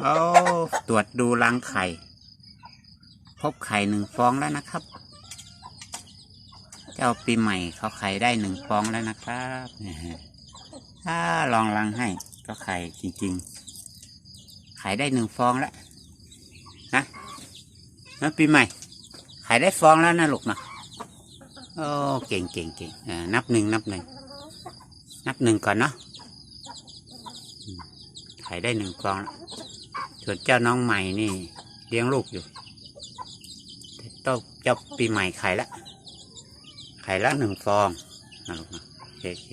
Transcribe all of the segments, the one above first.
โอ้ตรวจดูรังไข่ พบไข่หนึ่งฟองแล้วนะครับ เจ้าปีใหม่เขาไข่ได้หนึ่งฟองแล้วนะครับถ้าลองรังให้ก็ไข่จริงๆ ไข่ได้หนึ่งฟองแล้วนะนะปีใหม่ ไข่ได้ฟองแล้วนะลูกนะโอ้เก่งเก่งเก่งนับหนึ่งนับหนึ่งนับหนึ่งก่อนเนาะไข่ได้หนึ่งฟองแล้ว ส่วนเจ้าน้องใหม่นี่ เลี้ยงลูกอยู่เจ้าเจ้าปีใหม่ไข่ละ ไข่ละหนึ่งฟองนะลูกนะโอเคโอเค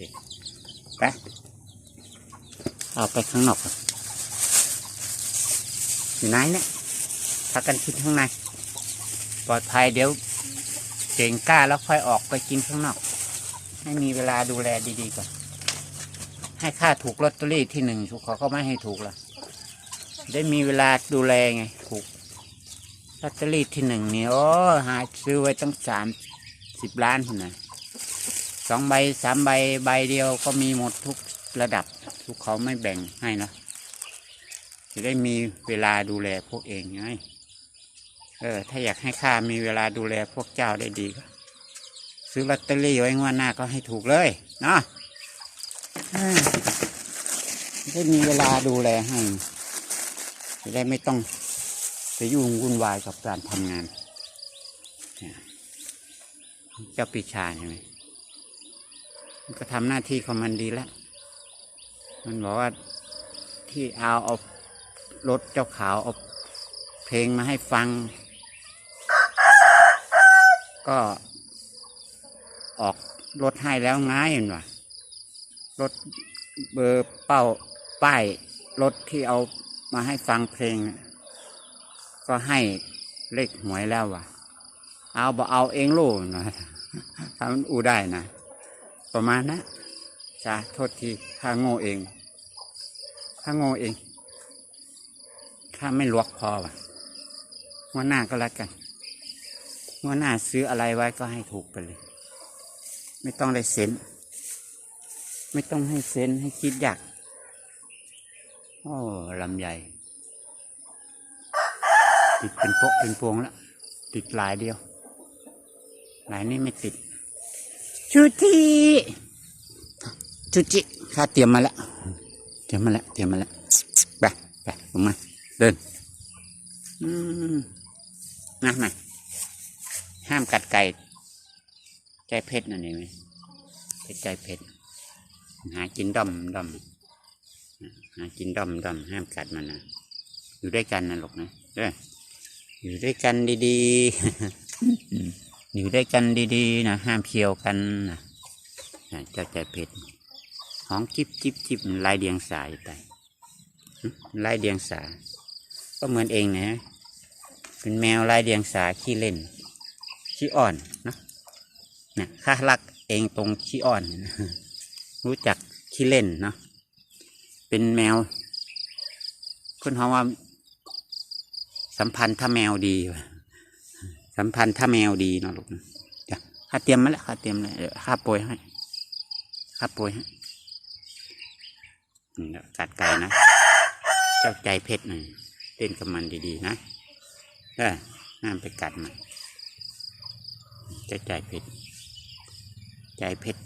ไปเอาไปข้างนอกก่อนยู่ไหนเนี่ยพักกันกินข้างใน ปลอดภัยเดี๋ยวเก่งกล้าแล้วค่อยออกไปกินข้างนอก ให้มีเวลาดูแลดีๆก่อน ให้ค่าถูกลอตเตอรี่ที่หนึ่งเขาก็ไม่ให้ถูกละ ได้มีเวลาดูแลไงถูกลอตเตอรี่ที่หนึ่งนี่โอ้หาซื้อไว้ตั้งสามสิบล้านนนะสองใบสามใบใบเดียวก็มีหมดทุกระดับ ทุกเขาไม่แบ่งให้นะจะได้มีเวลาดูแลพวกเองไงเออ ถ้าอยากให้ข้ามีเวลาดูแลพวกเจ้าได้ดีก็ซื้อลอตเตอรี่ไว้งวดหน้าก็ให้ถูกเลยเนาะได้มีเวลาดูแลให้ จะได้ไม่ต้องไปยุ่งวุ่นวายกับการทำงานเจ้าปีชาใช่ไหมมันก็ทำหน้าที่ของมันดีแล้ว มันบอกว่าที่เอาเอารถเจ้าขาวเอาเพลงมาให้ฟัง ก็ออกรถให้แล้วง่ายเห็นว่ารถเบอร์เป้าป้ายรถที่เอา มาให้ฟังเพลง ก็ให้เลขหวยแล้วว่ะ เอาบ่เอาเองลูกนะทำอูได้นะ ประมาณนะจ้าโทษทีข้าโง่เอง ข้าโง่เองข้าไม่ลวกพอว่ะงวดหน้าก็แล้วกันงวดหน้าซื้ออะไรไว้ก็ให้ถูกไปเลย ไม่ต้องได้เซ็นไม่ต้องให้เซ็นให้คิดอยาก โอ้ลำใหญ่ ติดเป็นพวกเป็นพวงแล้ว ติดหลายเดียวหลายนี่ไม่ติดชูจิชูจิข้าเตรียมมาแล้ว เตรียมมาแล้ว เตรียมมาแล้ว ไป ไปลงมา เดินอืมนะมาห้ามกัดไก่ ใจเพชรนั่นเองไหมเป็นใจเพชรหากินด้อมด้อม หากินด้อมด้อมห้ามกัดมันนะอยู่ด้วยกันนะลูกนะเด้ออยู่ด้วยกันดีๆ อยู่ด้วยกันดีๆนะห้ามเคียวกันนะเจ้าใจเพชรห้องจิบจิบจิบลายเดียงสายไปลายเดียงสา ก็เหมือนเองนะ เป็นแมวลายเดียงสาขี้เล่น ขี้อ่อนนะเนี่ยข้ารักเองตรงขี้อ่อน รู้จักขี้เล่นเนาะ เป็นแมวคุณเขาว่า สัมพันธ์ถ้าแมวดี สัมพันธ์ถ้าแมวดีนะลูกจ้ะข้าเตรียมมาแล้วข้าเตรียมเลยข้าโปรยให้ข้าโปรยให้กัดไก่นะ เจ้าใจเพชรหน่อยเล่นกับมันดีๆนะเออห้ามไปกัดมันเจ้าใจเพชรใจเพชร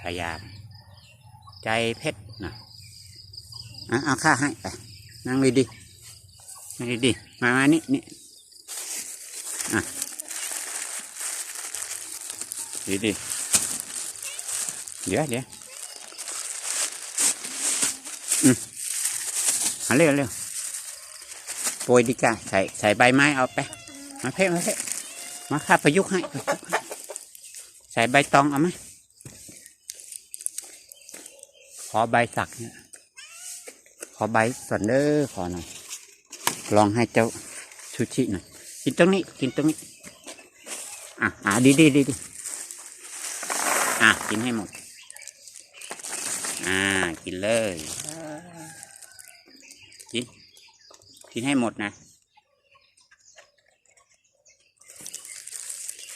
ทายาม ใจเพชรน่ะ เอาข้าให้ไปนั่งดีดีๆนั่งดีดีๆมามานี่นี่อะดีดีๆเดี๋ยวเดี๋ยวอืมเอาเร็วเร็วโปรยดีกาใส่ใส่ใบไม้เอาไป มาเพ่มาเพ่มาข้าประยุกต์ให้ ใส่ใบตองเอาไหมขอใบสักเนี่ย อใบส่วนเด้อขอหน่อย ลองให้เจ้าชูชิหน่อย กินตรงนี้ กินตรงนี้ อะอะดีดีดีดีอะ กินให้หมด อ่า กินเลย กิน กินให้หมดนะ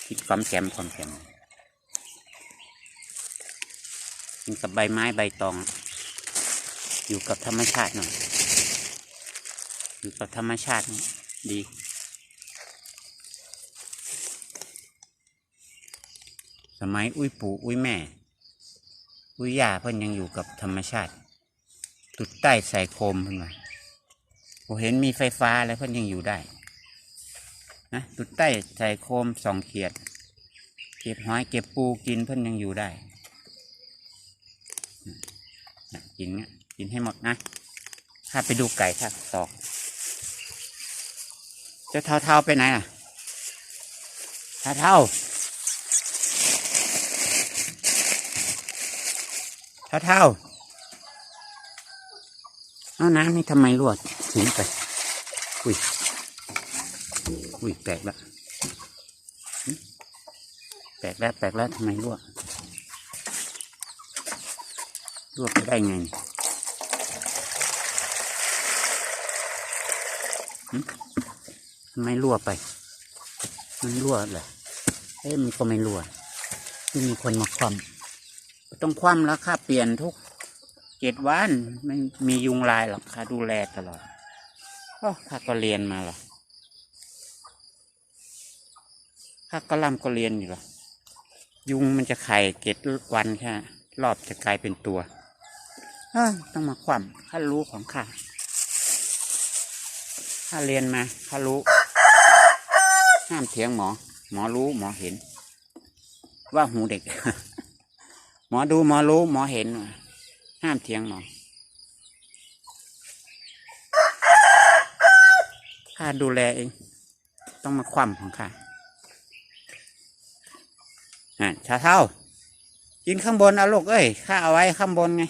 กินความแกมความแกมกินกับใบไม้ใบตอง อยู่กับธรรมชาติหน่อย อยู่กับธรรมชาตินี่ดี สมัยอุ้ยปู่อุ้ยแม่ อุ้ยย่าเพิ่นยังอยู่กับธรรมชาติ ตุดใต้ใส่โคมเพิ่นว่าผมเห็นมีไฟฟ้าแล้วเพิ่นยังอยู่ได้ นะตุดใต้ใส่โคมสองเขียด เก็บหอยเก็บปูกินเพิ่นยังอยู่ได้กินเนี้ย กินให้หมดนะ ถ้าไปดูไก่ถ้าตอกเจะเท่าเท่าๆไปไหนล่ะเท่าเท่าเท่าเท่าเอาน้ำนี่ทำไมรวดทิ้งไป อุ้ย อุ้ยแปลกละแปลกแล้วแปลกแล้วทำไมรั่วรั่วไปได้ไงหึทำ ไมรั่วไป มันรั่วเหรอเอ้ยมันก็ไม่รั่วที่มีคนมาคว่ำต้องคว่ำแล้วค่าเปลี่ยนทุกเจ็ดวันไม่มียุงลายหรอกค่าดูแลตลอดก็ข้าก็เรียนมาหรอกถ้าก็ล่ำก็เรียนอยู่หรอยุงมันจะไข่เกตวันแค่รอบจะกลายเป็นตัวต้องมาคว่ำข้ารู้ของข้า ข้าเรียนมาข้ารู้ ห้ามเถียงหมอ หมอรู้หมอเห็น ว่าหูเด็ก หมอดูหมอรู้หมอเห็น ห้ามเถียงหมอข้าดูแลเอง ต้องมาคว่ำของข้าอะชาเท่ากินข้างบนเอาลูกเอ้ยข้าเอาไว้ข้างบนไง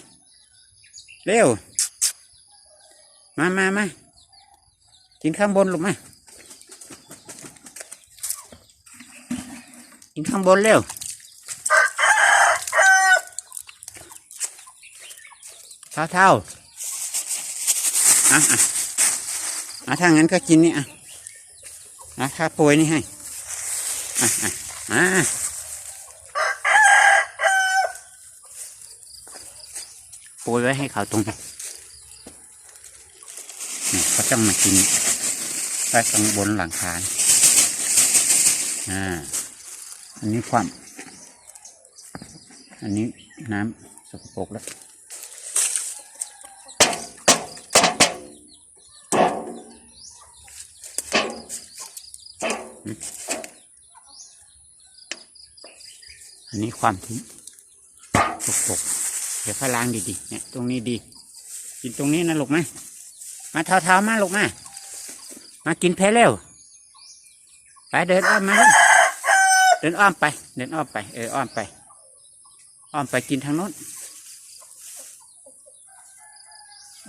เร็ว มามามา กินข้างบนลูกมากินข้างบนเร็วเท่าเท่าอะอะอะถ้างั้นก็กินนี่อะอะข้าโปรยนี่ให้อะอะอะโปรยไว้ให้เขาตรงนี้นี่เขาต้องมากิน ไว้ตรงบนหลังคาอ่า อันนี้ความ อันนี้น้ำสกปรกแล้วอันนี้ความทิ้งสกปรกเดี๋ยวค่อยล้างดีๆ เนี่ย ตรงนี้ดี กินตรงนี้นะลูกมา มาเท้าๆมาลูกมา มากินเพลเร็ว ไปเดินอ้อมมาเดินอ้อมไป เดินอ้อมไป เอออ้อมไป อ้อมไปกินทางโน้น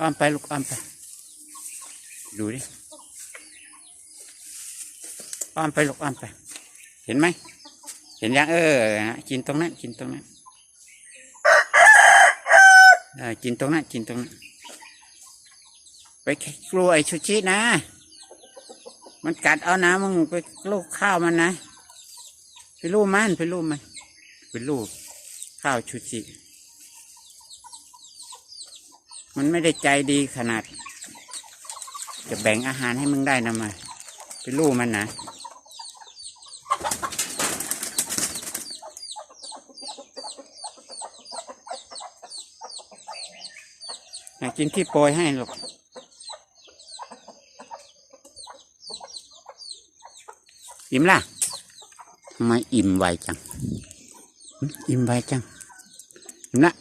อ้อมไปลูกอ้อมไป ดูดิ อ้อมไปลูกอ้อมไป เห็นไหม เห็นยังเออ กินตรงนั้น กินตรงนั้นกินตรงนั้น กินตรงนั้น ไปกลัวไอ้ชูชินะ มันกัดเอานะมึงไปลูกข้าวมันนะ ไปลูกมันไปลูกมันไปลูกข้าวชูชิมันไม่ได้ใจดีขนาด จะแบ่งอาหารให้มึงได้นะมาไปลูกมันนะกินที่โปรยให้ลูก อิ่มล่ะทำไมอิ่มไวจัง อิ่มไวจังอิ่มละ